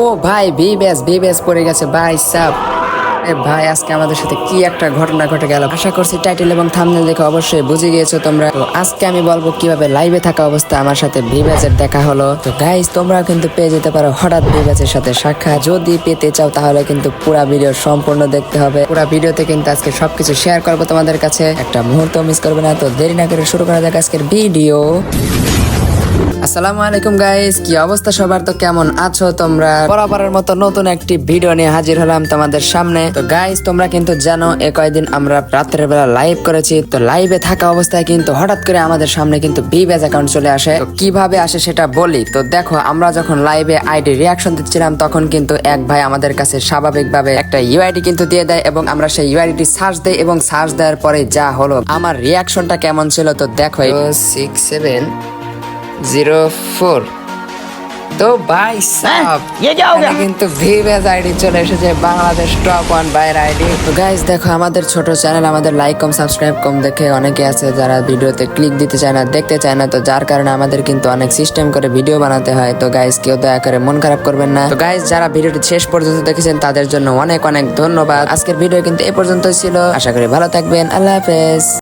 ও ভাই বি ব্যাস বি ব্যাস পড়ে গেছে। ভাই এ ভাই, আজকে আমাদের সাথে কি একটা ঘটনা ঘটে গেল? আশা করছি টাইটেল এবং থামনেল দেখে অবশ্যই বুঝে গিয়েছো তোমরা। তো আজকে আমি বলব কীভাবে লাইভে থাকা অবস্থা আমার সাথে ভিভ্যাজের দেখা হলো। তো গাইস তোমরাও কিন্তু পেয়ে যেতে পারো হঠাৎ ভিভ্যাজের সাথে সাক্ষাৎ। যদি পেতে চাও তাহলে কিন্তু পুরো ভিডিও সম্পূর্ণ দেখতে হবে। পুরো ভিডিওতে কিন্তু আজকে সবকিছু শেয়ার করব তোমাদের কাছে। একটা মুহূর্ত মিস করবে না, তো দেরি না করে শুরু করা যাক আজকের ভিডিও আসসালামু আলাইকুম গাইস কি অবস্থা সবার? তো কেমন আছো তোমরা? বরাবরের মতো নতুন একটি ভিডিও নিয়ে হাজির হলাম তোমাদের সামনে। তো গাইস তোমরা কিন্তু জানো, এ কয়েকদিন আমরা রাত্রের বেলা লাইভ করেছি। তো লাইভে থাকা অবস্থায় কিন্তু হঠাৎ করে আমাদের সামনে কিন্তু বিব্যাজ অ্যাকাউন্ট চলে আসে। কীভাবে আসে সেটা বলি? তো, দেখো, আমরা যখন লাইভে আইডি রিয়াকশন দিচ্ছিলাম, তখন কিন্তু এক ভাই আমাদের কাছে স্বাভাবিকভাবে একটা ইউআইডি কিন্তু দিয়ে দেয় এবং আমরা সেই ইউআইডি সার্চ দেই এবং সার্চ দেওয়ার পরে যা হলো, আমার রিয়াকশনটা কেমন ছিল, তো দেখো। Six seven zero four. তো ভাই সাব কিন্তু ভিভেজ আইডি চলে এসেছে বাংলাদেশ টপ ওয়ান বাইর আইডি। তো গাইজ দেখো আমাদের ছোট চ্যানেল আমাদের লাইক কম সাবস্ক্রাইব কম দেখে অনেকে আছে যারা ভিডিওতে ক্লিক দিতে চায় না দেখতে চায় না। তো যার কারণে আমাদের কিন্তু অনেক সিস্টেম করে ভিডিও বানাতে হয়। তো গাইজ কেউ দয়া করে মন খারাপ করবেন না। তো গাইজ যারা ভিডিওটি শেষ পর্যন্ত দেখেছেন তাদের জন্য অনেক অনেক ধন্যবাদ। আজকের ভিডিও কিন্তু এই পর্যন্তই ছিল। আশা করি ভালো থাকবেন। আল্লাহ হাফেজ।